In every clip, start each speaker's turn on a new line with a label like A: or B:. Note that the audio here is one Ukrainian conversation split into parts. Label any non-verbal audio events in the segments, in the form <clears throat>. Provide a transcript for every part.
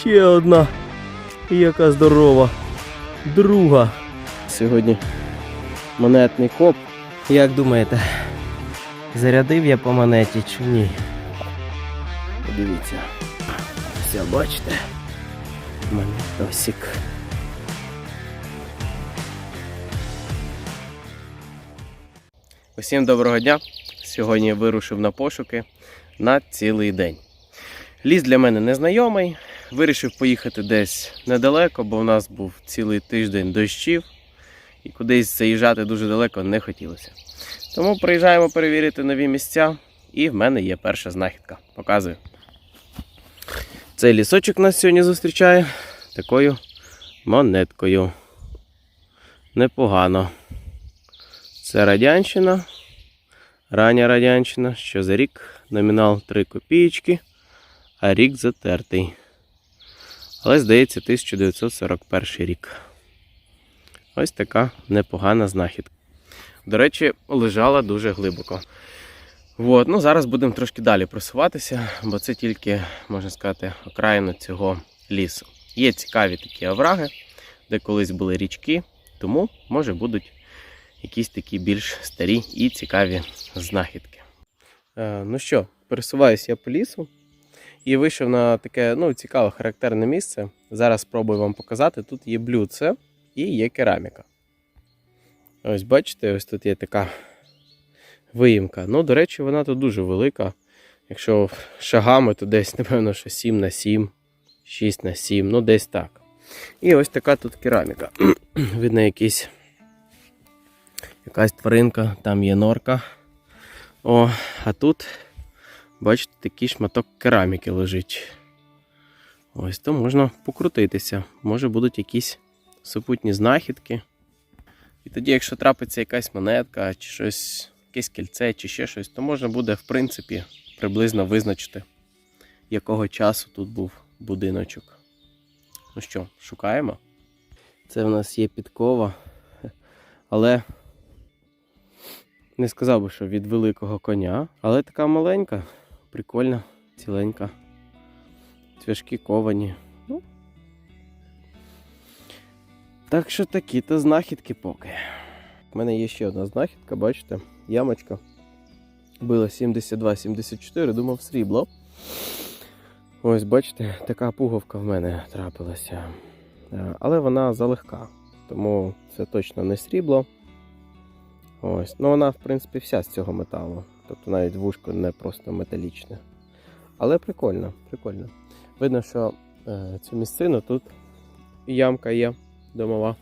A: ще одна. Яка здорова. Друга. Сьогодні монетний коп. Як думаєте, зарядив я по монеті чи ні? Подивіться. Все, бачите? Монетосик. Усім доброго дня. Сьогодні вирушив на пошуки на цілий день. Ліс для мене незнайомий. Вирішив поїхати десь недалеко, бо в нас був цілий тиждень дощів і кудись заїжджати дуже далеко не хотілося. Тому приїжджаємо перевірити нові місця, і в мене є перша знахідка. Показую. Цей лісочок нас сьогодні зустрічає такою монеткою. Непогано. Це радянщина. Рання радянщина, що за рік номінал 3 копійки, а рік затертий. Але, здається, 1941 рік. Ось така непогана знахідка. До речі, лежала дуже глибоко. От, ну зараз будемо трошки далі просуватися, бо це тільки, можна сказати, окраїна цього лісу. Є цікаві такі овраги, де колись були річки, тому може будуть якісь такі більш старі і цікаві знахідки. Е, ну що, пересуваюся я по лісу і вийшов на таке ну, цікаве характерне місце. Зараз спробую вам показати. Тут є блюдце і є кераміка. Ось бачите, ось тут є така виїмка. Ну, до речі, вона тут дуже велика. Якщо шагами, то десь, напевно, що 7 на 7, 6 на 7, ну десь так. І ось така тут кераміка. <clears throat> Видно, якийсь якась тваринка, там є норка. О, а тут, бачите, такий шматок кераміки лежить. Ось то можна покрутитися. Може будуть якісь супутні знахідки. І тоді, якщо трапиться якась монетка, чи щось, якесь кільце, чи ще щось, то можна буде, в принципі, приблизно визначити, якого часу тут був будиночок. Ну що, шукаємо? Це в нас є підкова, але не сказав би, що від великого коня, але така маленька, прикольна, ціленька. Цвяшки ковані. Ну. Так що такі-то знахідки поки. У мене є ще одна знахідка, бачите, ямочка. Била 72-74, думав срібло. Ось, бачите, така пуговка в мене трапилася. Е, Але вона залегка, тому це точно не срібло. Ось. Ну вона, в принципі, вся з цього металу. Тобто навіть вушко не просто металічне. Але прикольно, прикольно. Видно, що е, цю місцину тут ямка є домова,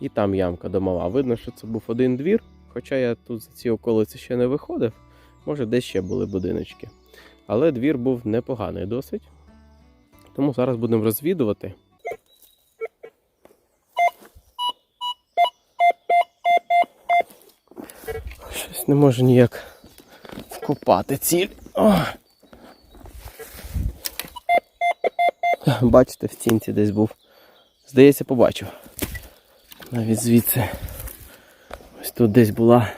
A: і там ямка домова. Видно, що це був один двір, хоча я тут за ці околиці ще не виходив. Може, десь ще були будиночки. Але двір був непоганий досить. Тому зараз будемо розвідувати. Щось не можу ніяк вкопати ціль. О! Бачите, в стінці десь був. Здається, побачив. Навіть звідси. Ось тут десь була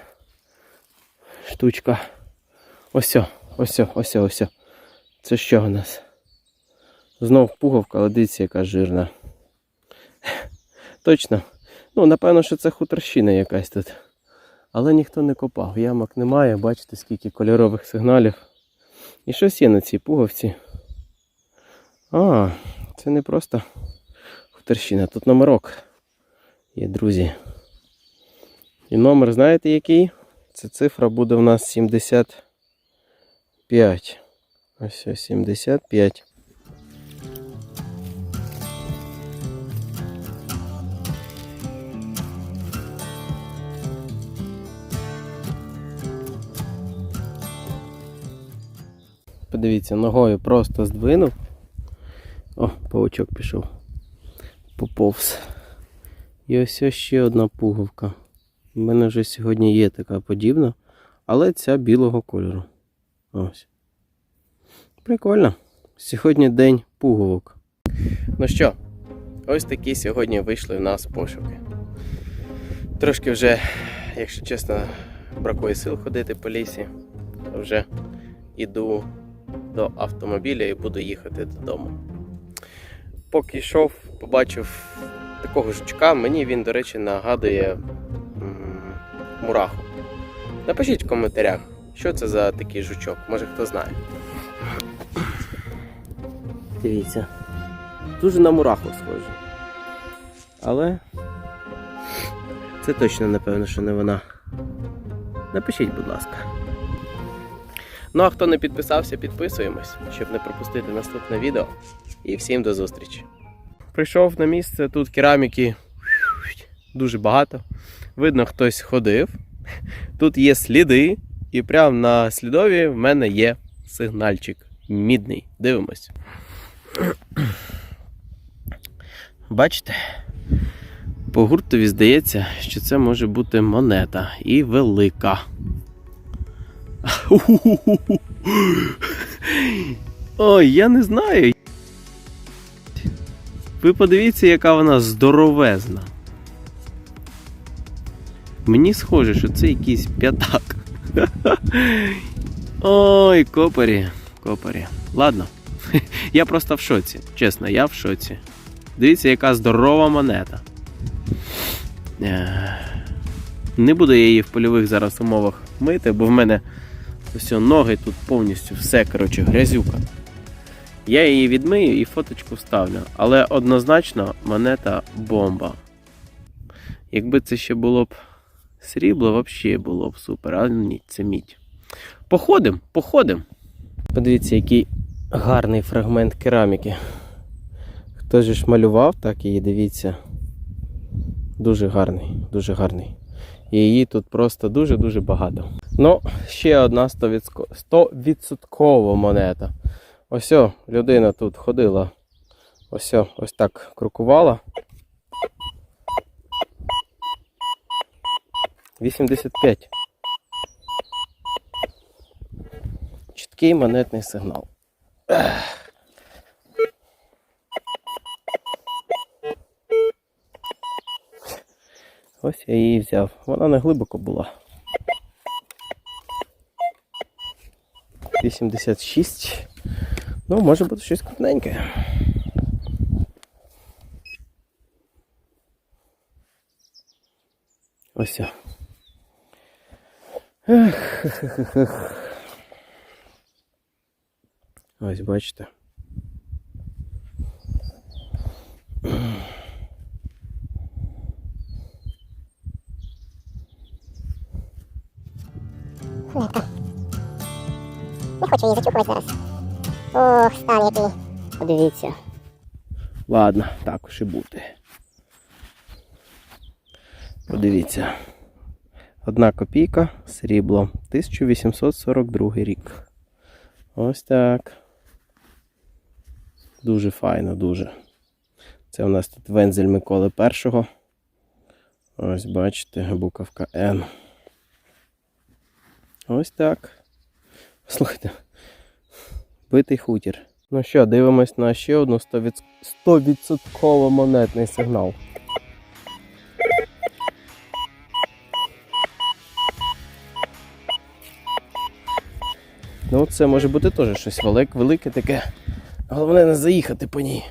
A: штучка. Ось, ось, ось, ось. Це що у нас? Знов пуговка, але дивіться, яка жирна. Точно. Ну, напевно, що це хуторщина якась тут. Але ніхто не копав. Ямок немає, бачите, скільки кольорових сигналів. І щось є на цій пуговці. А, це не просто хуторщина, тут номерок є, друзі. І номер, знаєте який? Це цифра буде в нас 75. Ось ось 75. Подивіться, ногою просто здвинув. О, павучок пішов. Поповз. І ось ще одна пуговка. У мене вже сьогодні є така подібна, але ця білого кольору. Ось. Прикольно. Сьогодні день пуговок. Ну що, ось такі сьогодні вийшли в нас пошуки. Трошки вже, якщо чесно, бракує сил ходити по лісі. Вже іду до автомобіля і буду їхати додому. поки йшов, побачив такого жучка. Мені він, до речі, нагадує мураху. Напишіть в коментарях, що це за такий жучок, може хто знає. Дивіться. Дуже на мураху схожий. Але це точно напевно, що не вона. Напишіть, будь ласка. Ну а хто не підписався, підписуємось, щоб не пропустити наступне відео. І всім до зустрічі. Прийшов на місце, тут кераміки дуже багато. Видно, хтось ходив. Тут є сліди, і прямо на слідові в мене є сигнальчик мідний. Дивимось. Бачите? По гуртові здається, що це може бути монета і велика. Ой, я не знаю. Ви подивіться, яка вона здоровезна. Мені схоже, що це якийсь п'ятак. Ой, копарі, копарі. Ладно. Я просто в шоці. Чесно, я в шоці. Дивіться, яка здорова монета. Не буду я її в польових зараз умовах мити, бо в мене все, ноги тут повністю все, коротше, грязюка. Я її відмию і фоточку вставлю. Але однозначно монета бомба. Якби це ще було б срібло, взагалі було б супер. А ні, це мідь. Походим, походим. Подивіться, який гарний фрагмент кераміки. Хто ж малював, так її дивіться. Дуже гарний, дуже гарний. І її тут просто дуже-дуже багато. Ну, ще одна 100% монета. Ось о, людина тут ходила. Ось о, ось так крокувала. 85. Чіткий монетний сигнал. Ось я її взяв. Вона не глибоко була. 86. Ну, може бути щось крупненьке. Ось. о. Ех, ех-ех-ех. Ось бачите.
B: Хочу її зачухувати зараз. Ох, стан який. Подивіться.
A: Ладно, так уж і бути. Подивіться. Одна копійка, срібло, 1842 рік. Ось так. Дуже файно, дуже. Це у нас тут вензель Миколи І. Ось бачите, буковка Н. Ось так. Слухайте. Битий хутір. Ну що, дивимось на ще одну 100%, 100% монетний сигнал. Ну, це може бути теж щось велике, велике таке. Головне не заїхати по ній.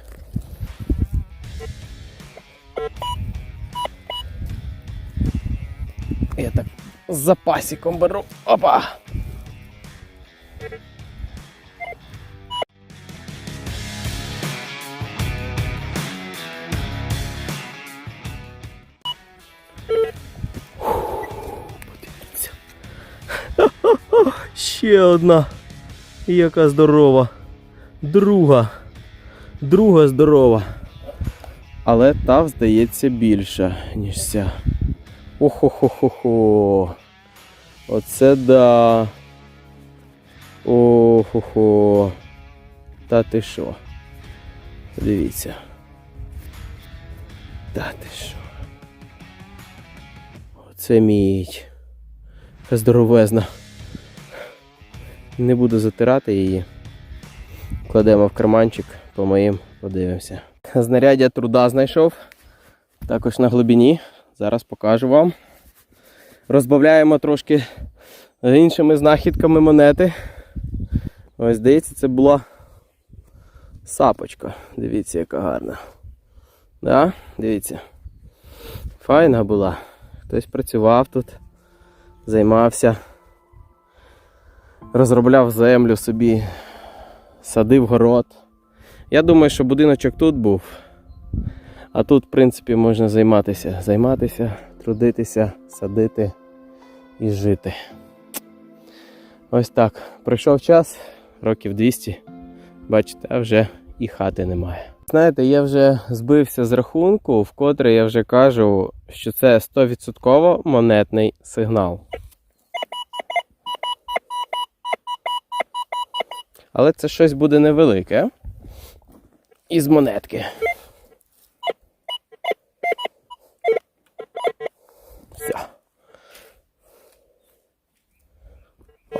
A: Я так з запасиком беру. Опа! Ще одна. Яка здорова. Друга. Друга здорова. Але та, здається, більша, ніж ця. Охо-хо-хо-хо. Оце да. Охо-хо. Та ти що? Подивіться. Та ти що? Оце мідь. Здоровезна. Не буду затирати її. Кладемо в карманчик, помиємо, подивимося. Знаряддя труда знайшов. Також на глибині. Зараз покажу вам. Розбавляємо трошки іншими знахідками монети. Ось здається, це була Сапочка. Дивіться, яка гарна. Да? Дивіться. Файна була. Хтось працював тут, займався, розробляв землю собі, садив город. Я думаю, що будиночок тут був. А тут, в принципі, можна займатися. Займатися, трудитися, садити і жити. Ось так. Пройшов час, років 200. Бачите, а вже і хати немає. Знаєте, я вже збився з рахунку, вкотре я вже кажу, що це 100% монетний сигнал. Але це щось буде невелике. Із монетки. Все.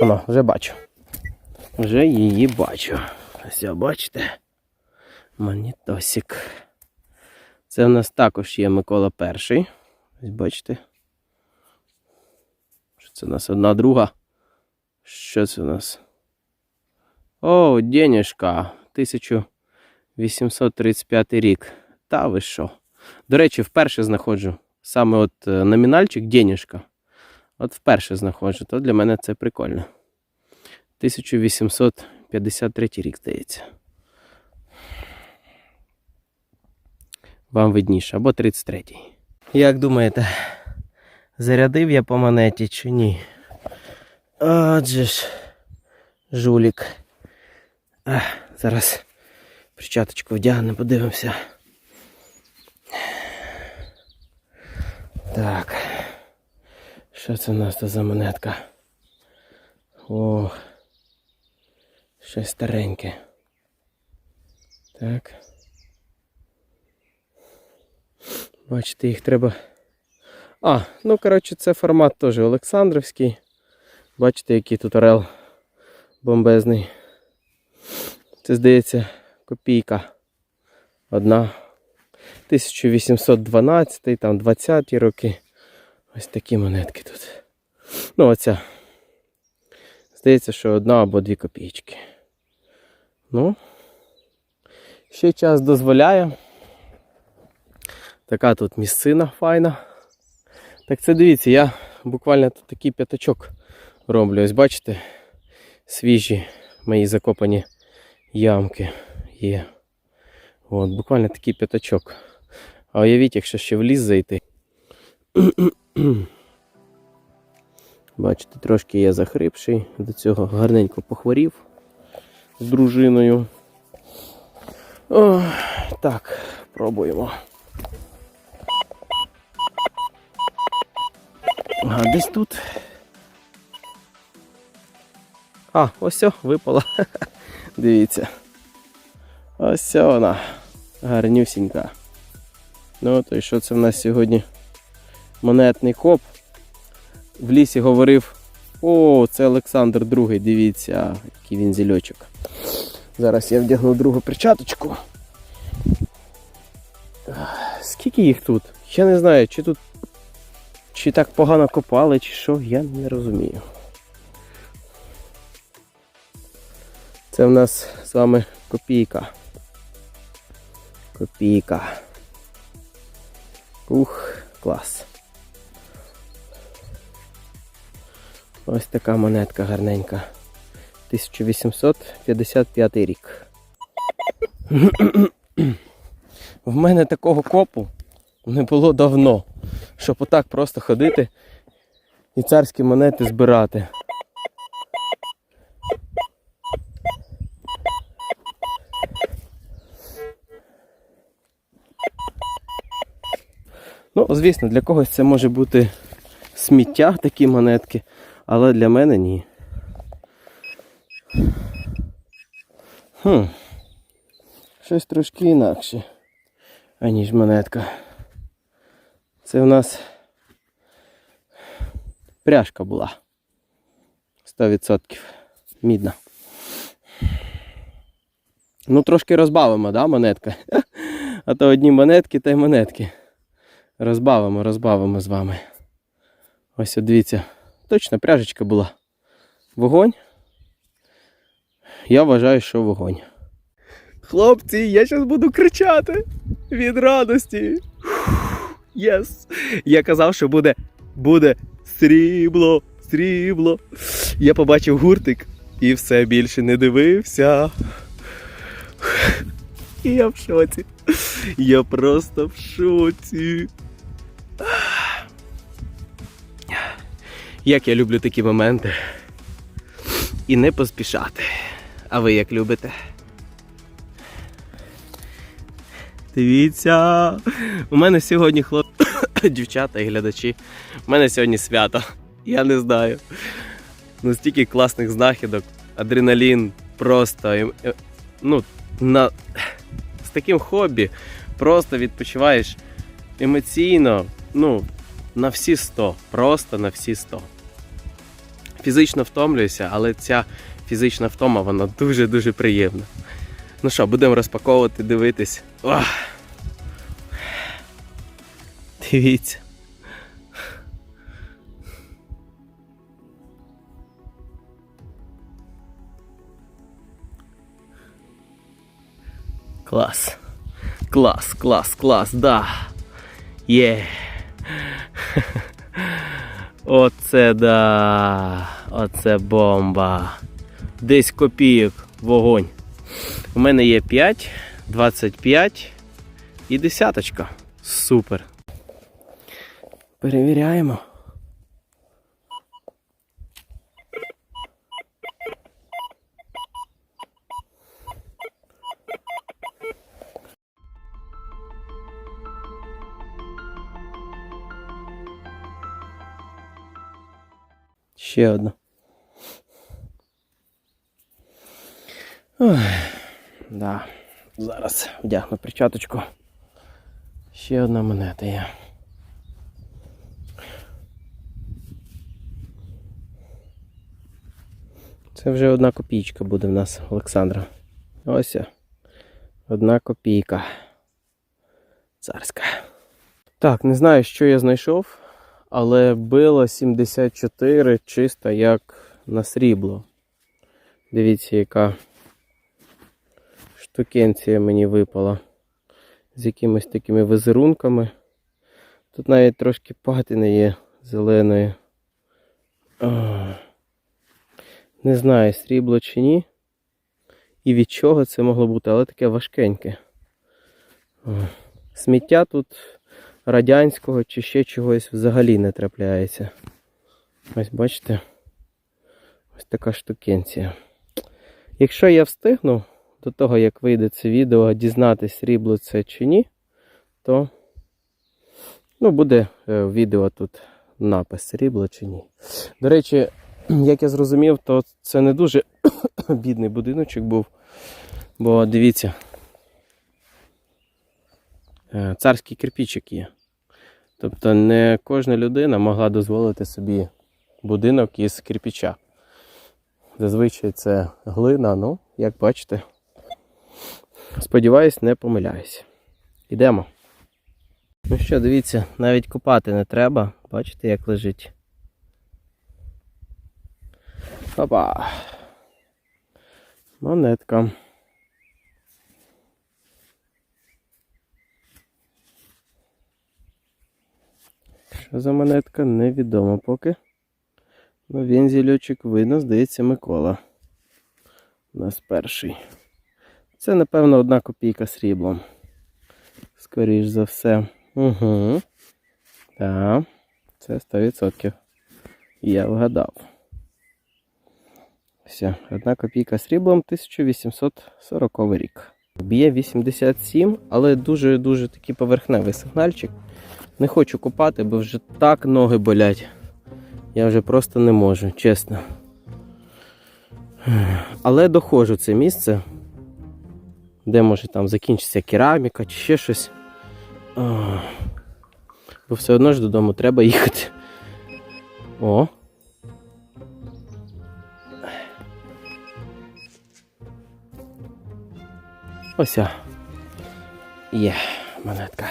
A: Воно, вже бачу. Вже її бачу. Ось, бачите? Монітосик. Це в нас також є Микола Перший. Ось бачите. Що це у нас одна друга? Що це у нас? О, денежка. 1835 рік. Та ви що? До речі, вперше знаходжу. Саме от е, номінальчик денежка. От вперше знаходжу. То для мене це прикольно. 1853 рік, здається. Вам видніше, або 33-й. Як думаєте, зарядив я по монеті чи ні? Отже ж, жулік. А, зараз перчаточку вдягнемо, подивимося. Так. Що це у нас тут за монетка? О, щось стареньке. Так. Бачите, їх треба. А, ну коротше, це формат теж Олександрівський. Бачите, який тут орел бомбезний. Це, здається, копійка. Одна. 1812, там 20-ті роки. Ось такі монетки тут. Ну, оця. Здається, що одна або дві копійки. Ну, ще час дозволяє. Така тут місцина файна. Так це дивіться, я буквально тут такий п'ятачок роблю. Ось бачите, свіжі мої закопані ямки є. От, буквально такий п'ятачок. А уявіть, якщо ще в ліс зайти. <clears throat> Бачите, трошки я захрипший, до цього гарненько похворів з дружиною. О, так, пробуємо. А десь тут. А, ось о, випала. <laughs> Дивіться. Ось вона. Гарнюсінька. Ну, то і що це в нас сьогодні? Монетний коп. В лісі говорив. О, це Олександр другий, дивіться, який він зільочок. Зараз я вдягну другу перчаточку. Скільки їх тут? Я не знаю, чи тут чи так погано копали, чи що, я не розумію. Це в нас з вами копійка. Копійка. Ух, клас. Ось така монетка гарненька. 1855 рік. <clears throat> В мене такого копу не було давно, щоб отак просто ходити і царські монети збирати. Ну, звісно, для когось це може бути сміття, такі монетки, але для мене ні. Хм. Щось трошки інакше, аніж монетка. Це у нас пряжка була. 100% мідна. Ну, трошки розбавимо, да, монетка? <laughs> А то одні монетки та й монетки. Розбавимо, розбавимо з вами. Ось от дивіться, точно пряжечка була. Вогонь. Я вважаю, що вогонь. Хлопці, я зараз буду кричати від радості. Єс! Я казав, що буде, буде срібло, срібло. Я побачив гуртик і все більше не дивився. І я в шоці. Я просто в шоці. <sighs> Як я люблю такі моменти. І не поспішати. А ви як любите? Дивіться, у мене сьогодні хлоп... <coughs> дівчата і глядачі. У мене сьогодні свято. Я не знаю. Ну, стільки класних знахідок, адреналін просто. Ну, на... з таким хобі просто відпочиваєш емоційно, ну, на всі 100. Просто на всі 100. Фізично втомлююся, але ця фізична втома, вона дуже-дуже приємна. Ну що, будемо розпаковувати, дивитись. Ох. Дивіться. Клас. Клас, клас, клас, да. Є. <laughs> Оце да. Оце бомба. Десь копійок вогонь. У мене є 5, 25 і десяточка. Супер. Перевіряємо. Ще одна. Да. Зараз вдягну перчаточку. Ще одна монета є. Це вже одна копійка буде в нас, Олександра. Ось. Одна копійка. Царська. Так, не знаю, що я знайшов, але било 74 чисто як на срібло. Дивіться, яка штукенція мені випала. З якимись такими визерунками. Тут навіть трошки патини є зеленої. Не знаю, срібло чи ні. І від чого це могло бути, але таке важкеньке. Сміття тут радянського чи ще чогось взагалі не трапляється. Ось бачите? Ось така штукенція. Якщо я встигну до того, як вийде це відео, дізнатись, срібло це чи ні, то ну, буде е, в відео тут напис срібло чи ні. До речі, як я зрозумів, то це не дуже <coughs> бідний будиночок був. Бо дивіться, е, царський кирпичик є. Тобто не кожна людина могла дозволити собі будинок із кирпича. Зазвичай це глина, ну, як бачите. Сподіваюсь, не помиляюсь. Ідемо. Ну що, дивіться, навіть копати не треба. Бачите, як лежить. Опа. Монетка. Що за монетка, невідомо поки. Ну, вензельочок видно, здається, Микола. У нас перший. Це, напевно, одна копійка сріблом. Скоріш за все. Угу. Так, це 100%. Я вгадав. Все, одна копійка сріблом 1840 рік. Б'є 87, але дуже-дуже такий поверхневий сигнальчик. Не хочу купати, бо вже так ноги болять. Я вже просто не можу, чесно. Але доходжу це місце, де може там закінчиться кераміка чи ще щось. Бо все одно ж додому треба їхати. О. Ося. Є монетка.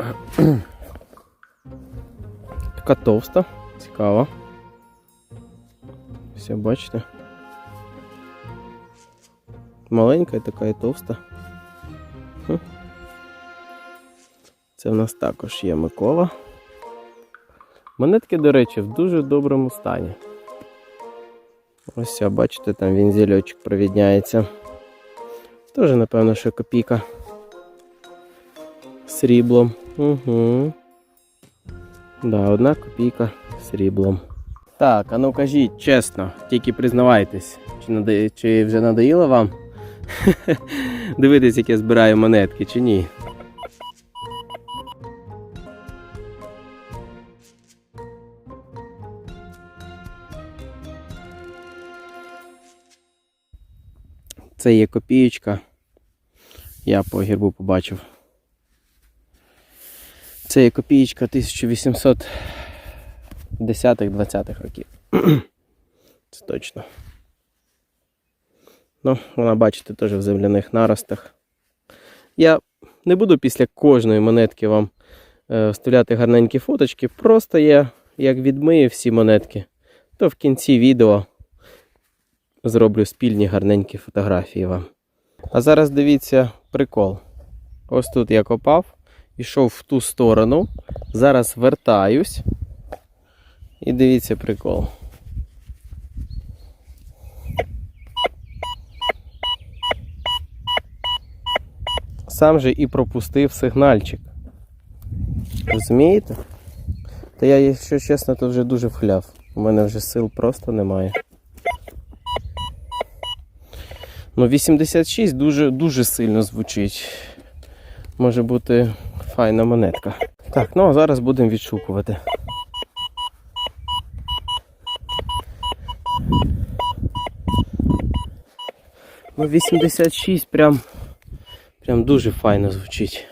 A: <clears throat> Така товста, цікава. Все, бачите. Маленька і така і товста. Це в нас також є Микола. Монетки, до речі, в дуже доброму стані. Ось, бачите, там він зільочок провідняється. Теж, напевно, що копійка. Сріблом. Угу. Да, одна копійка сріблом. Так, а ну кажіть чесно, тільки признавайтесь, чи, надає, чи вже надоїло вам <laughs> дивитись, як я збираю монетки, чи ні? Це є копієчка. Я по гербу побачив. Це є копієчка 1810-20-х років. <clears throat> Це точно. Ну, вона, бачите, теж в земляних наростах. Я не буду після кожної монетки вам е, вставляти гарненькі фоточки. Просто я, як відмию всі монетки, то в кінці відео зроблю спільні гарненькі фотографії вам. А зараз дивіться прикол. Ось тут я копав, ішов в ту сторону. Зараз вертаюсь. І дивіться прикол. Сам же і пропустив сигнальчик. Розумієте? Та я, якщо чесно, то вже дуже вхляв. У мене вже сил просто немає. Ну, 86 дуже, дуже сильно звучить. Може бути файна монетка. Так, ну а зараз будемо відшукувати. Ну, 86 прям, прям дуже файно звучить.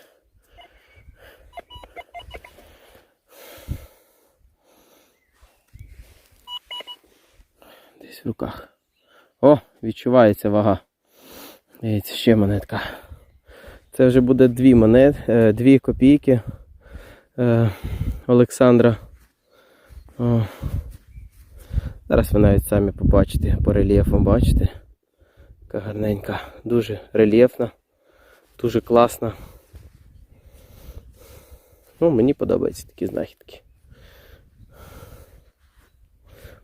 A: Десь в руках. О, відчувається вага. Дивіться, ще монетка. Це вже буде дві монет, е, дві копійки е, Олександра. Зараз ви навіть самі побачите по рельєфу, бачите? Яка гарненька, дуже рельєфна, дуже класна. Ну, мені подобаються такі знахідки.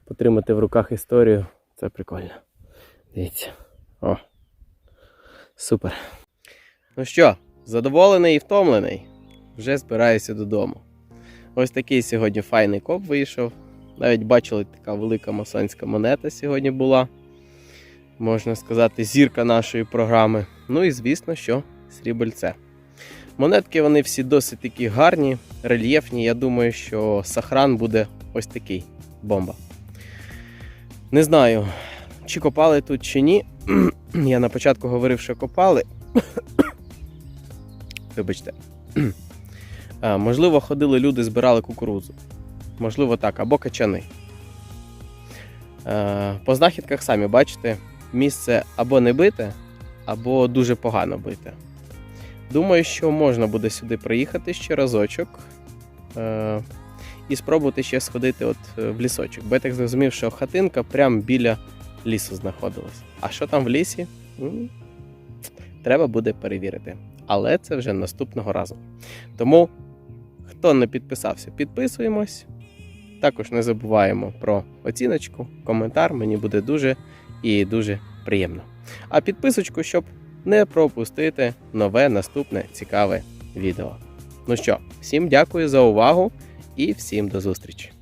A: Потримати в руках історію це прикольно. Дивіться. О. Супер. Ну що, задоволений і втомлений? Вже збираюся додому. Ось такий сьогодні файний коп вийшов. Навіть бачили, така велика масонська монета сьогодні була. Можна сказати, зірка нашої програми. Ну і звісно, що срібельце. Монетки вони всі досить такі гарні, рельєфні. Я думаю, що сахран буде ось такий бомба. Не знаю, чи копали тут, чи ні. <clears throat> Я на початку говорив, що копали. Вибачте. Можливо, ходили люди, збирали кукурудзу. Можливо, так, або качани. По знахідках самі бачите, місце або не бите, або дуже погано бите. Думаю, що можна буде сюди приїхати ще разочок. І спробувати ще сходити от е, в лісочок. Бо я так зрозумів, що хатинка прямо біля лісу знаходилась. А що там в лісі? Треба буде перевірити. Але це вже наступного разу. Тому, хто не підписався, підписуємось. Також не забуваємо про оціночку, коментар. Мені буде дуже і дуже приємно. А підписочку, щоб не пропустити нове наступне цікаве відео. Ну що, всім дякую за увагу і всім до зустрічі!